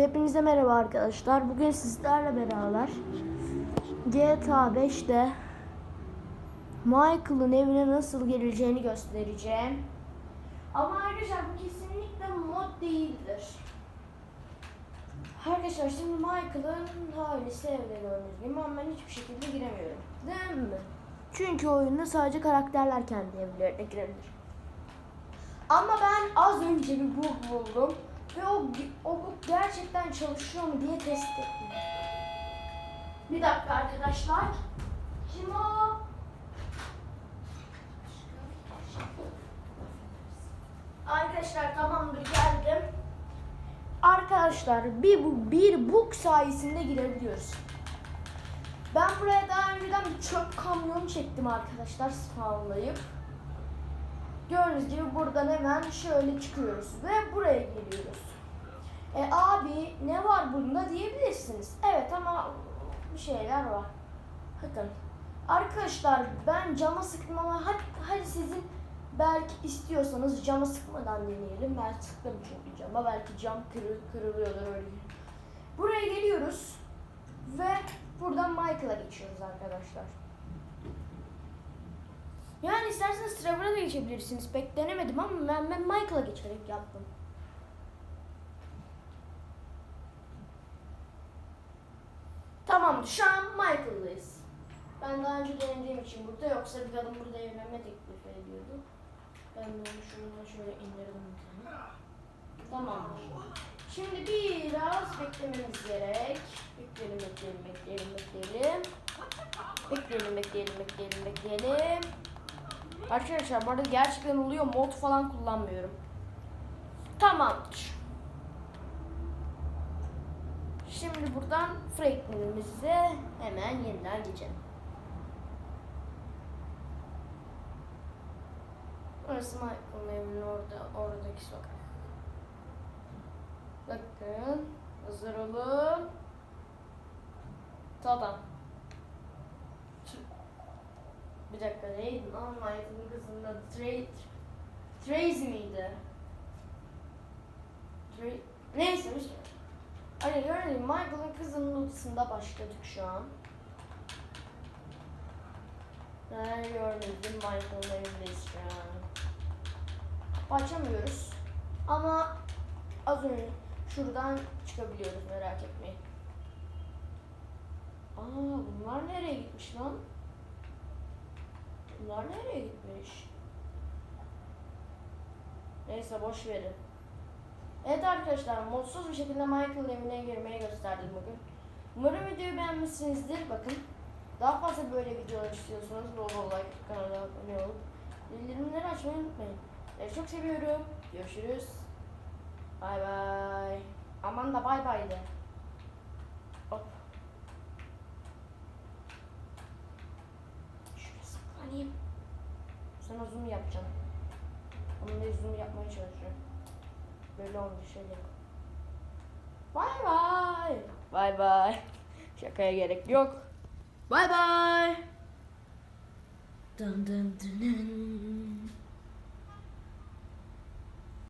Hepinize merhaba arkadaşlar. Bugün sizlerle beraber GTA 5'te Michael'ın evine nasıl geleceğini göstereceğim. Ama arkadaşlar bu kesinlikle mod değildir. Arkadaşlar şimdi Michael'ın ailesi gördüğünüz gibi ama ben hiçbir şekilde giremiyorum. Değil mi? Çünkü oyunda sadece karakterler kendi evlerine girebilir. Ama ben az önce bir bug buldum ve o, o gerçekten çalışıyor mu diye test ettim. Bir dakika arkadaşlar. Kim o? Arkadaşlar tamamdır geldim. Arkadaşlar bir bu bir bug sayesinde girebiliyoruz. Ben buraya daha önceden bir çöp kamyonu çektim arkadaşlar spawnlayıp. Gördüğünüz gibi buradan hemen şöyle çıkıyoruz ve buraya geliyoruz. E abi ne var bunda diyebilirsiniz. Evet ama bir şeyler var. Bakın arkadaşlar ben cama sıktım ama hadi, hadi sizin belki istiyorsanız cama sıkmadan deneyelim. Ben sıktım çünkü cama belki cam kırı, kırılıyordur öyle. Buraya geliyoruz ve buradan Michael'a geçiyoruz arkadaşlar. Yani isterseniz Trevor'a da geçebilirsiniz. Pek denemedim ama ben, ben Michael'a geçerek yaptım. Tamam şu an Michael'dayız. Ben daha önce denediğim için burada yoksa bir kadın burada evlenme teklif ediyordu. Ben de onu şuradan şöyle indirdim bir tane. Tamamdır. Şimdi biraz beklememiz gerek. Bekleyelim, bekleyelim, bekleyelim, bekleyelim. Bekleyelim, bekleyelim, bekleyelim, bekleyelim. Arkadaşlar bu arada gerçekten oluyor. Mod falan kullanmıyorum. Tamamdır. Şimdi buradan Franklin'imize hemen yeniden geçelim. Orası Michael'ın evinin orada, oradaki sokak. Bakın. Hazır olun. Tamam. Bir dakika neydi lan Michael'ın kızının adı Tra Tracy miydi? Tra Neyse bir şey. Hani gördüğünüz Michael'ın kızının odasında başladık şu an. Gördüğünüz gibi Michael'ın evindeyiz şu an. Açamıyoruz. Ama az önce şuradan çıkabiliyoruz merak etmeyin. Aa bunlar nereye gitmiş lan? Bunlar nereye gitmiş? Neyse boş verin. Evet arkadaşlar mutsuz bir şekilde Michael'ın evine girmeyi gösterdim bugün. Umarım videoyu beğenmişsinizdir. Bakın daha fazla böyle videolar istiyorsanız bol like kanala abone olup bildirimleri açmayı unutmayın. Sizi çok seviyorum. Görüşürüz. Bay bay. Aman da bay bay de. Hop. Saklanayım. Sana zoom yapacağım. Onun da zoom yapmaya çalışıyorum. Böyle olmuş şöyle. Bay bay. Bay bay. Şakaya gerek yok. Bay bay. Dın dın dın dın.